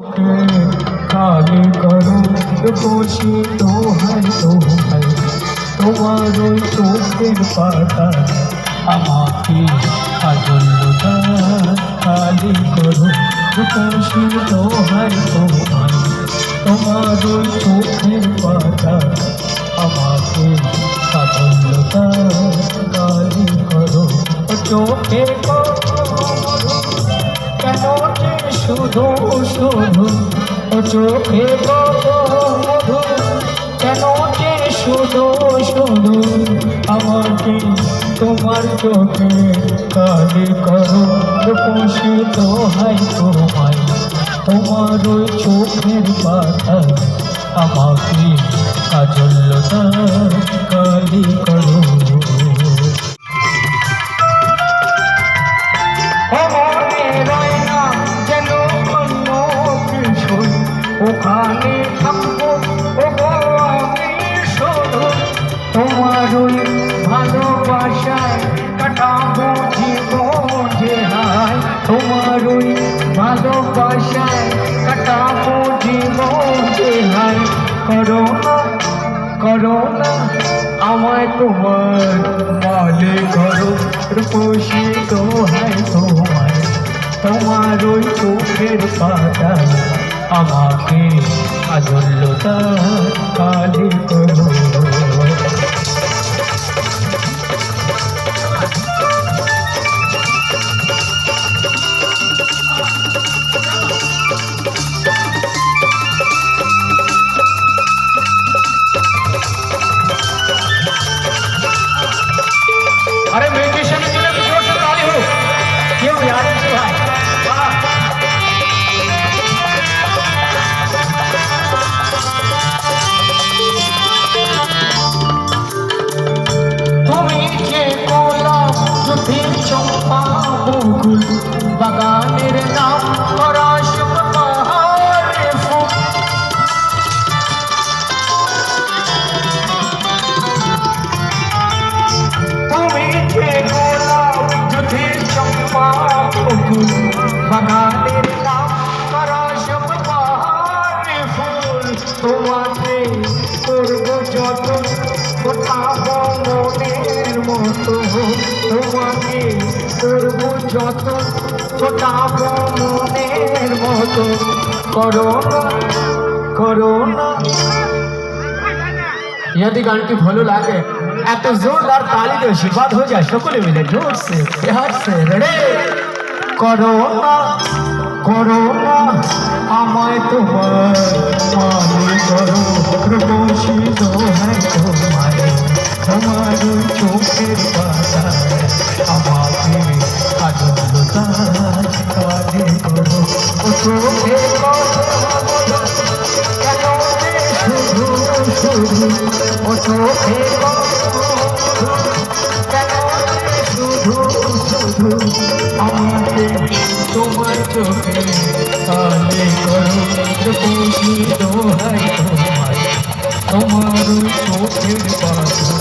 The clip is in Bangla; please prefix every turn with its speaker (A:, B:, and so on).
A: काले करो पूछी तो है तो है তোমারো চোখের পাতা আমাকে আজন্মতা কালি করো উপসির দোহাই তোমার তোমারো চোখের পাতা আমাকে আজন্মতা কালি করো চোখের পাতা শুধু চোখে কত কেন যে শুধু শুধু আমাকে তোমার চোখে কালি করো? রূপসিত হাই তোমায়, তোমার ওই চোখের পাতা আমাকে কাজলতা কালি করো। ওখানে থাকব আমি শুধু তোমার ওই ভালোবাসায় কাটাবো জীবন যে হায় হায় করো করো আমায় তোমার মালে করো, রূপসী দোহাই তোমায়। তোমার ওই চোখের পাতা আমাকে আদল্যতা কালী করো ফুল বাগানের নাম করা সব বাহারে ফুল। তোমাকে করব যত কোথাব মনের মতো। তোমাকে করব যত কোথাব মনের মতো। করোনা করোনা। যদি গানটি ভালো লাগে, এত জোরদার তালি দিয়ে আশীর্বাদ হয়ে যায়, সকলে মিলে জোর সে প্যার সে রে। করো না করো না আমায় তোমার মানে করো দোহাই তোমায়, তোমার ওই চোখের পাতা আমাকে আদলতা কালে করো ও কালে করো খুশি দোহাই তোমার তোমার চোখের পাতা